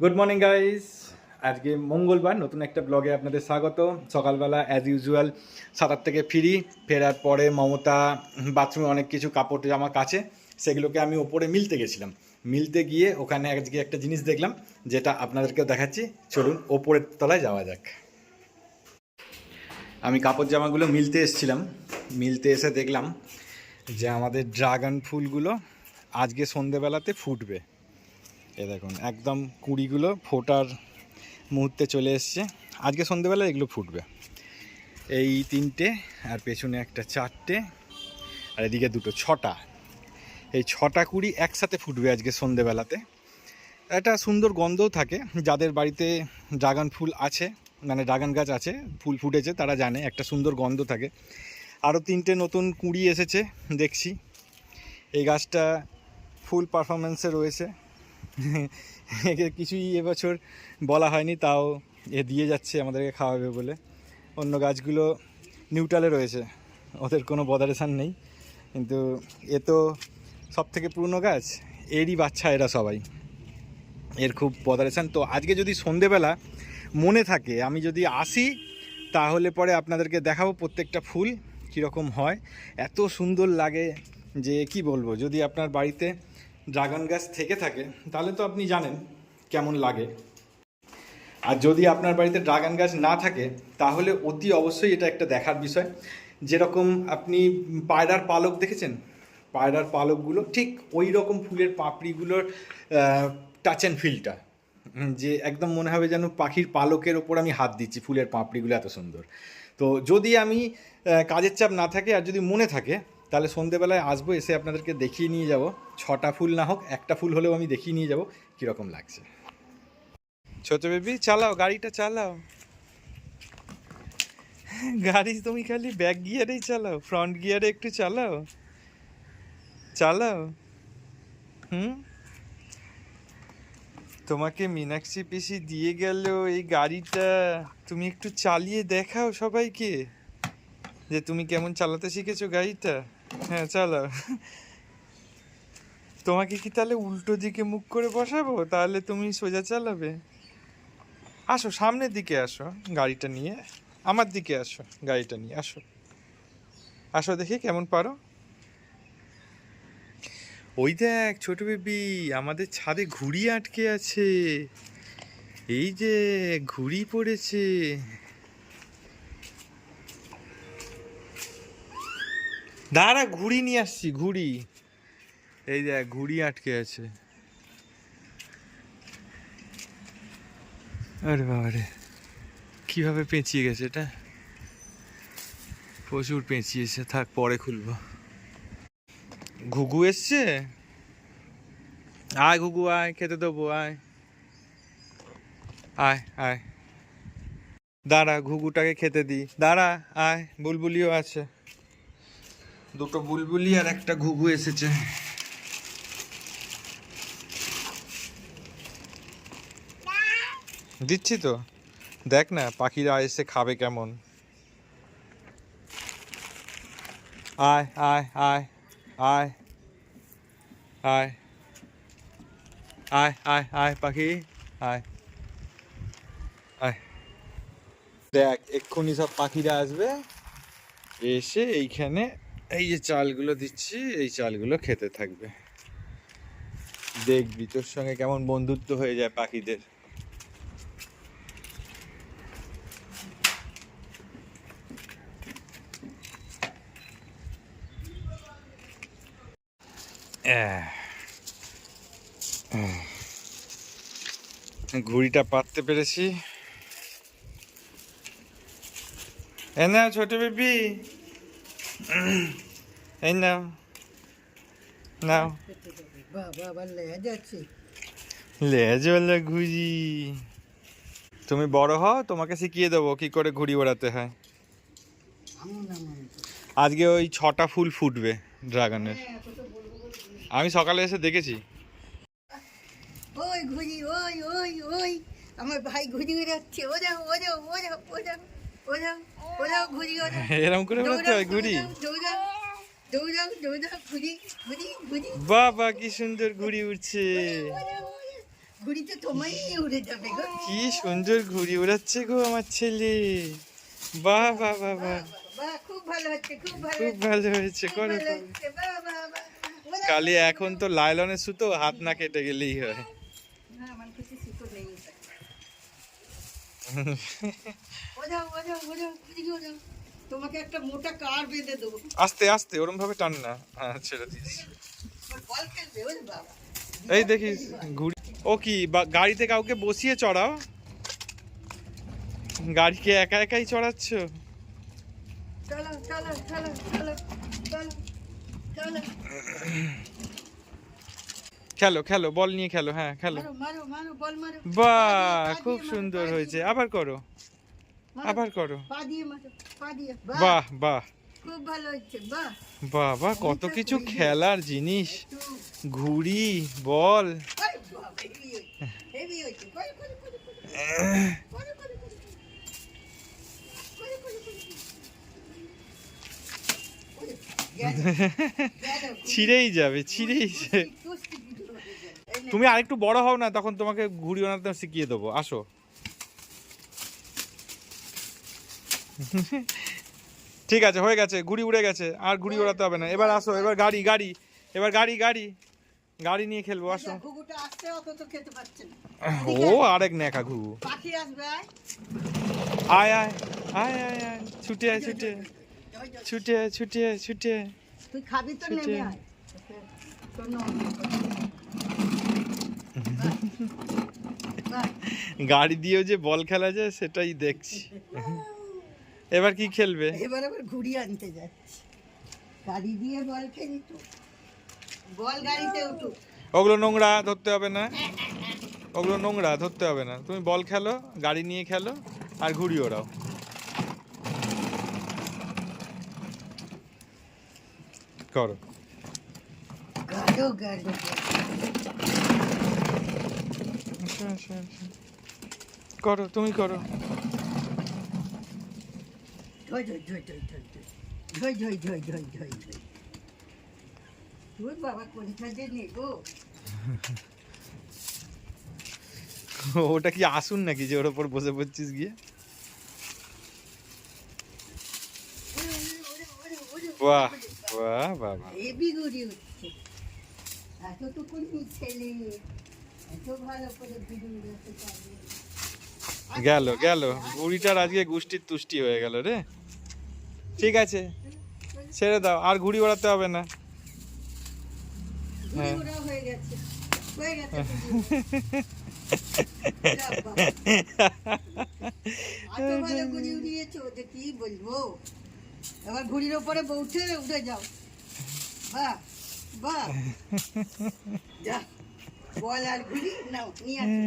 Good morning guys আজকে মঙ্গলবার, নতুন একটা ব্লগে আপনাদের স্বাগত। সকালবেলা অ্যাজ ইউজুয়াল সাতার থেকে ফিরি, ফেরার পরে মমতা বাথরুমে অনেক কিছু, কাপড়, জামা, কাছে, সেগুলোকে আমি ওপরে মিলতে গেছিলাম। মিলতে গিয়ে ওখানে আজকে একটা জিনিস দেখলাম, যেটা আপনাদেরকেও দেখাচ্ছি। চলুন, ওপরের তলায় যাওয়া যাক। আমি কাপড়, জামাগুলো মিলতে এসেছিলাম। মিলতে এসে দেখলাম যে আমাদের ড্রাগন ফুলগুলো আজকে সন্ধেবেলাতে ফুটবে। এ দেখুন, একদম কুড়িগুলো ফোটার মুহূর্তে চলে এসছে। আজকে সন্ধেবেলা এগুলো ফুটবে। এই তিনটে আর পেছনে একটা চারটে আর এদিকে দুটো ছটা। এই ছটা কুড়ি একসাথে ফুটবে আজকে সন্ধেবেলাতে। একটা সুন্দর গন্ধও থাকে। যাদের বাড়িতে ড্রাগন ফুল আছে মানে ড্রাগন গাছ আছে, ফুল ফুটেছে, তারা জানে, একটা সুন্দর গন্ধ থাকে। আরও তিনটে নতুন কুড়ি এসেছে, দেখছি। এই গাছটা ফুল পারফরমেন্সে রয়েছে। কিছুই এবছর বলা হয়নি, তাও এ দিয়ে যাচ্ছে আমাদেরকে খাওয়াবে বলে। অন্য গাছগুলো নিউট্রালে রয়েছে, ওদের কোনো বদারেশান নেই। কিন্তু এ তো সব থেকে পুরনো গাছ, এরই বাচ্চা এরা সবাই। এর খুব বদারেশান তো আজকে যদি সন্ধেবেলা মনে থাকে, আমি যদি আসি, তাহলে পরে আপনাদেরকে দেখাবো প্রত্যেকটা ফুল কীরকম হয়। এত সুন্দর লাগে যে কি বলব, যদি আপনার বাড়িতে ড্রাগন গাছ থেকে থাকে, তাহলে তো আপনি জানেন কেমন লাগে। আর যদি আপনার বাড়িতে ড্রাগন গাছ না থাকে, তাহলে অতি অবশ্যই এটা একটা দেখার বিষয়। যেরকম আপনি পায়রার পালক দেখেছেন? পায়রার পালকগুলো ঠিক ওই রকম ফুলের পাপড়িগুলোর টাচ অ্যান্ড ফিলটা যে একদম মনে হবে যেন পাখির পালকের ওপর আমি হাত দিচ্ছি, ফুলের পাপড়িগুলো এত সুন্দর। তো যদি আমি কাজের চাপ না থাকে আর যদি মনে থাকে তাহলে সন্ধেবেলায় আসব, এসে আপনাদেরকে দেখিয়ে নিয়ে যাব। ছটা ফুল না হোক, একটা ফুল হলেও আমি দেখিয়ে নিয়ে যাব কীরকম লাগছে। ছোট বেবি, চালাও, গাড়িটা চালাও। গাড়ি তুমি খালি ব্যাক গিয়ারেই চালাও ফ্রন্ট গিয়ারে একটু চালাও। চালাও। হুম? তোমাকে মীনাক্ষী পিসি দিয়ে গেল এই গাড়িটা। তুমি একটু চালিয়ে দেখাও সবাইকে যে তুমি কেমন চালাতে শিখেছো গাড়িটা। হ্যাঁ চালাও তোমাকে কি তাহলে উল্টো দিকে মুখ করে বসাবো? তাহলে তুমি সোজা চালাবে। আসো, সামনের দিকে আসো, গাড়িটা নিয়ে। আমার দিকে আসো, গাড়িটা নিয়ে, আসো। আসো দেখি, কেমন পারো। ওই দেখ, ছোট বেবি, আমাদের ছাদে ঘুড়ি আটকে আছে। এই যে, ঘুড়ি পড়েছে। দাঁড়া, ঘুড়ি নিয়ে আসছি, ঘুড়ি। এই দেখ ঘুড়ি আটকে আছে। আরে বাবারে কীভাবে পেঁচিয়ে গেছে এটা? প্রচুর পেঁচিয়েছে, থাক পরে খুলবো। ঘুঘু এসছে? আয় ঘুঘু, আয়, খেতে দেবো, আয়। আয় আয়। দাঁড়া, ঘুঘুটাকে খেতে দি দাঁড়া, আয়, বুলবুলিও আছে। দুটো বুলবুলি আর একটা ঘুঘু এসেছে। দিচ্ছি তো। দেখ না, পাখিরা এসে খাবে কেমন। আয় আয় আয় আয় আয় আয় আয় আয় পাখি, আয় আয়। দেখ, এক্ষুনি সব পাখিরা আসবে, এসে এইখানে এই যে চালগুলো দিচ্ছি, এই চালগুলো খেতে থাকবে। দেখবি তোর সঙ্গে কেমন বন্ধুত্ব হয়ে যায় পাখিদের। ঘুড়িটা পাততে পেরেছি। এই নাও ছোট বেবি। এই নাও। নাও। লেজওয়ালা ঘুড়ি তুমি বড় হও, তোমাকে শিখিয়ে দেবো কি করে ঘুড়ি ওড়াতে হয়। আজকে ওই ছটা ফুল ফুটবে ড্রাগনের। আমি সকালে এসে দেখেছি। ওই ঘুড়ি, ওই ওই ওই। আমার ভাই ঘুড়ি উড়াচ্ছে ও যাও ও যাও ও যাও ও যাও ও যাও ও যাও ঘুড়ি ও যাও এরকম করে হয় ঘুড়ি বাবা কি সুন্দর ঘুড়ি উঠছে ও যাও, ও যাও। ঘুড়িতে তোমায় উড়ে যাবে গো। কি সুন্দর ঘুড়ি উড়াচ্ছে গো আমার ছেলে। বাহ বাহ বাহ বাহ। বাহ খুব ভালো হচ্ছে খুব ভালো খুব ভালো হয়েছে করো বাহ, বাহ, বাহ। কালি এখন তো লাইলনের সুতো হাত না কেটে গেলেই হয় না, আমার কাছে সুতো নেই ওটা। ওজাও, ওজাও, ওজাও, এদিকে ওজাও। তোমাকে একটা মোটা কার বেঁধে দেবো। আস্তে আস্তে ওরম ভাবে টান না। হ্যাঁ ছেড়ে দিস এই দেখিস ঘুড়ি ও কি গাড়িতে কাউকে বসিয়ে চড়াও? গাড়িকে একা একাই চড়াচ্ছ? চলো চলো চলো চলো চলো চলো। খেলো খেলো বল নিয়ে খেলো হ্যাঁ খেলো। বাহ খুব সুন্দর হয়েছে। আবার করো আবার করো। বাহ। বাহ বাবা কত কিছু খেলার জিনিস। ঘুড়ি বল। ছিঁড়েই যাবে ছিঁড়েই যাবে। তুমি আরেকটু বড় হও না তখন তোমাকে ঘুড়ি বানাতে শিখিয়ে দেবো। আসো। ঠিক আছে হয়ে গেছে ঘুড়ি উড়ে গেছে আর ঘুড়ি ওড়াতে হবে না। এবার আসো এবার গাড়ি গাড়ি এবার গাড়ি গাড়ি গাড়ি নিয়ে খেলব আসো। ও আরেক নেকা ঘুঘু। আয়। আয়। আয় আয় আয় আয় ছুটে আয় ছুটে। ছুটে ছুটে ছুটে। তুই খাবি তো। নেমে আয়। গাড়ি দিয়েও যে বল খেলা যায় সেটাই দেখছি। এবার কি খেলবে? এবার আবার ঘুড়ি আনতে যাচ্ছি। গাড়ি দিয়ে বল খেলি তো বল গাড়িতে উঠুক। ওগুলো নোংরা ধরতে হবে না। ওগুলো নোংরা ধরতে হবে না। তুমি বল খেলো গাড়ি নিয়ে খেলো আর ঘুড়ি ওড়াও। করো। গাড়ো গাড়ো। আচ্ছা আচ্ছা আচ্ছা করো তুমি করো। ওটা কি আসুন নাকি যে ওর ওপর বসে পড়ছিস গিয়ে? বাহ বাহ বাহ বাহ। এ বিগুড়ি উঠছে। এতটুকুন ছেলে। গেল গেল। ঘুড়িটার আজকে গুষ্টির তুষ্টি হয়ে গেল রে। ঠিক আছে ছেড়ে দাও আর ঘুড়ি ওড়াতে হবে না। হ্যাঁ। কি বলব? এবার ঘুড়ির বউঠে উঠে যাও। বাহ বাহ। যা। বল আর ঘুড়ি? নাও নিয়ে আসো।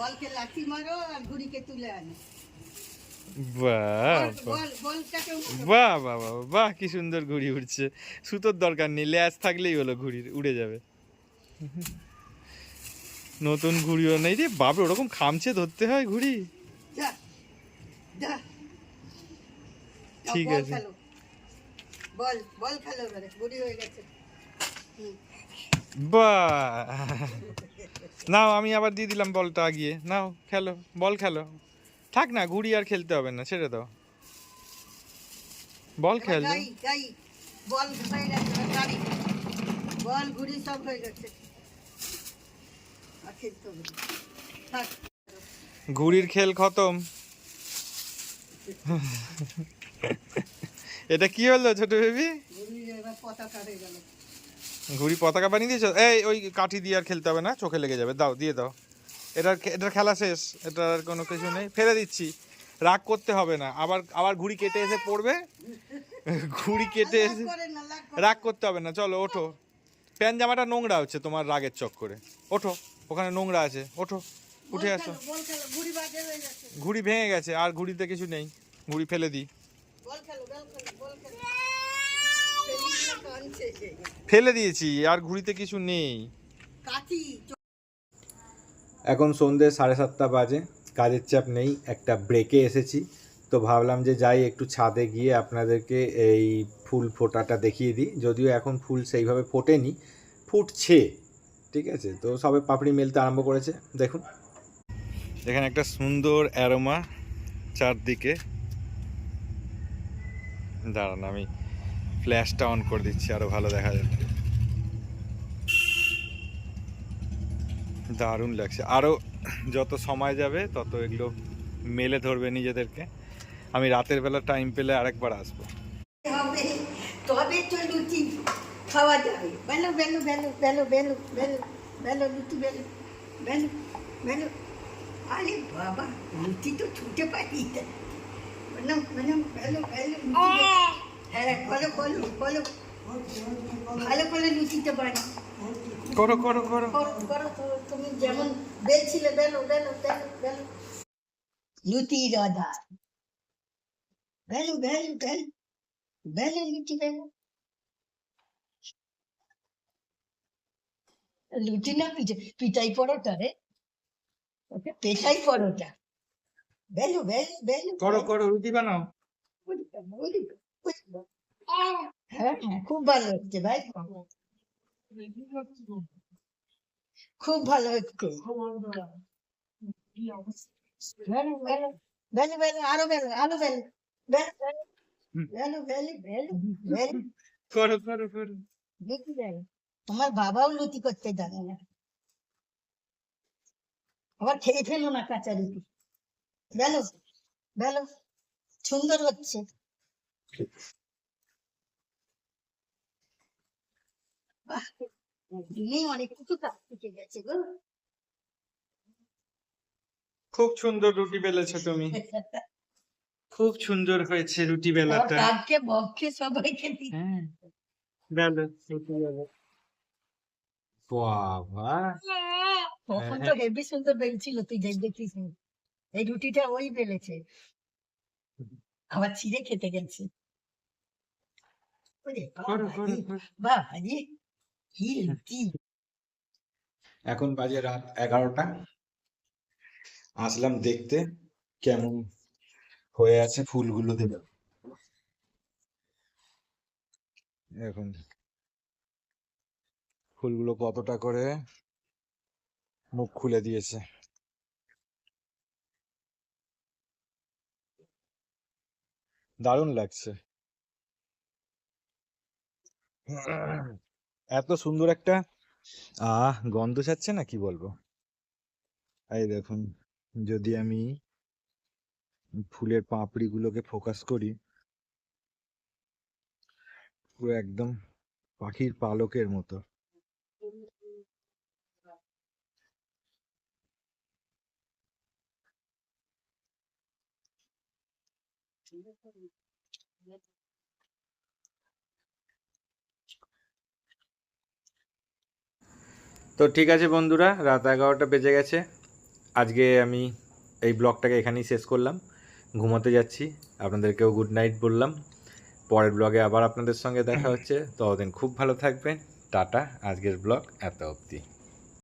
বলকে লাঠি মারো আর ঘুড়িকে তুলে আনো। বাহ বাহ। বাহ বাহ কি সুন্দর ঘুড়ি উঠছে সুতোর দরকার নেই ল্যাস থাকলেই হলো ঘুড়ির উড়ে যাবে। নতুন ঘুড়িও নেই রে বাবরে ওরকম খামছে ধরতে হয় ঘুড়ি। ঠিক আছে। খেলো। বল বল খেলো এবারে হয়ে গেছে। হুম। নাও আমি আবার দিয়ে দিলাম বলটা আগিয়ে। নাও খেলো বল খেলো। থাক না ঘুড়ি আর খেলতে হবে না ছেড়ে দাও। বল খেল। বল বল সব হয়ে গেছে। থাক। ঘুড়ির খেল খতম। এটা কি হলো ছোট বেবি? পতাকা হয়ে গেল। ঘুড়ি পতাকা বানিয়ে দিয়েছ? এই ওই কাঠি দিয়ে আর খেলতে হবে না? চোখে লেগে যাবে। দাও দিয়ে দাও। এটার এটার খেলা শেষ। এটার আর কোনো কিছু নেই। ফেলে দিচ্ছি। রাগ করতে হবে না। আবার আবার ঘুড়ি কেটে এসে পড়বে? ঘুড়ি কেটে এসে করে করে রাগ করতে হবে না। চলো ওঠো। প্যান জামাটা নোংরা হচ্ছে তোমার রাগের চক্করে। ওঠো। ওখানে নোংরা আছে। ওঠো। উঠে আসো। ঘুড়ি ভেঙে গেছে। আর ঘুড়িতে কিছু নেই। ঘুড়ি ফেলে দিই বল খেলো বল খেলো বল খেলো ফেলিস না, কাঁদছে সে। ফেলে দিয়েছি আর ঘুড়িতে কিছু নেই। এখন সন্ধে সাড়ে সাতটা বাজে কাজের চাপ নেই একটা ব্রেকে এসেছি। তো ভাবলাম যে যাই একটু ছাদে গিয়ে আপনাদেরকে এই ফুল ফোটাটা দেখিয়ে দিই। যদিও এখন ফুল সেইভাবে ফোটেনি ফুটছে ঠিক আছে? তো সবে পাপড়ি মেলতে আরম্ভ করেছে দেখুন। এখানে একটা সুন্দর অ্যারোমা চারদিকে। দাঁড়ান আমি ফ্ল্যাশটা অন করে দিচ্ছি, আরও ভালো দেখা যাবে। দারুণ লাগছে। আরও যত সময় যাবে, তত এগুলো মেলে ধরবে নিজেদেরকে। আমি রাতের বেলা টাইম পেলে আরেকবার আসব। বাবা, লুচি তো ছুটে বেলো বেলো। হ্যাঁ বলো ভালো করে লুচিতে পারি করো করো করো। করো করো তুমি যেমন বেলছিলে বেলো বেলো বেলো বেলো। লুচি রাধা। বেলো বেলো বেলো বেলো লুচি বেলো। লুচি না পিঠে পিঠাই পরোটা রে। ওকে পেটাই পরোটা। বেলো বেলো বেলো করো করো রুটি বানাও। হ্যাঁ খুব ভালো হচ্ছে ভাই। খুব ভালো হচ্ছে। আরও আরও করো করো করো। দেখি তোমার বাবাও লুচি করতে জানে না। আবার খেয়ে ফেলো না কাঁচা রুটি বেলো বেলো সুন্দর হচ্ছে। অনেক কিছু কাজ শিখে গেছে গো। খুব সুন্দর রুটি বেলেছো তুমি। খুব সুন্দর হয়েছে রুটি বেলাটা। বককে সবাইকে হ্যাঁ। বেলো রুটি বেলো। বাবা। তখন তো হেভি সুন্দর বেলছিল তুই দেখ দেখিস এই রুটিটা ওই বেলেছে। আবার ছিঁড়ে খেতে গেছে ওরে করো বাবা করো রে, করো। বাবা রে, কি রুটি এখন বাজে রাত এগারোটা। আসলাম দেখতে কেমন হয়ে আছে ফুলগুলো দেবে। এখন ফুলগুলো কতটা করে মুখ খুলে দিয়েছে। দারুণ লাগছে। এত সুন্দর একটা, আহ, গন্ধ ছাড়ছে না কি বলব? এই দেখুন, যদি আমি ফুলের পাপড়ি গুলোকে ফোকাস করি, পুরো একদম পাখির পালকের মতো। তো ঠিক আছে বন্ধুরা, রাত এগারোটা বেজে গেছে। আজকে আমি এই ব্লগটাকে এখানেই শেষ করলাম। ঘুমাতে যাচ্ছি, আপনাদেরকেও গুড নাইট বললাম। পরের ব্লগে আবার আপনাদের সঙ্গে দেখা হচ্ছে। ততদিন খুব ভালো থাকবেন। টাটা, আজকের ব্লগ এত অবধি।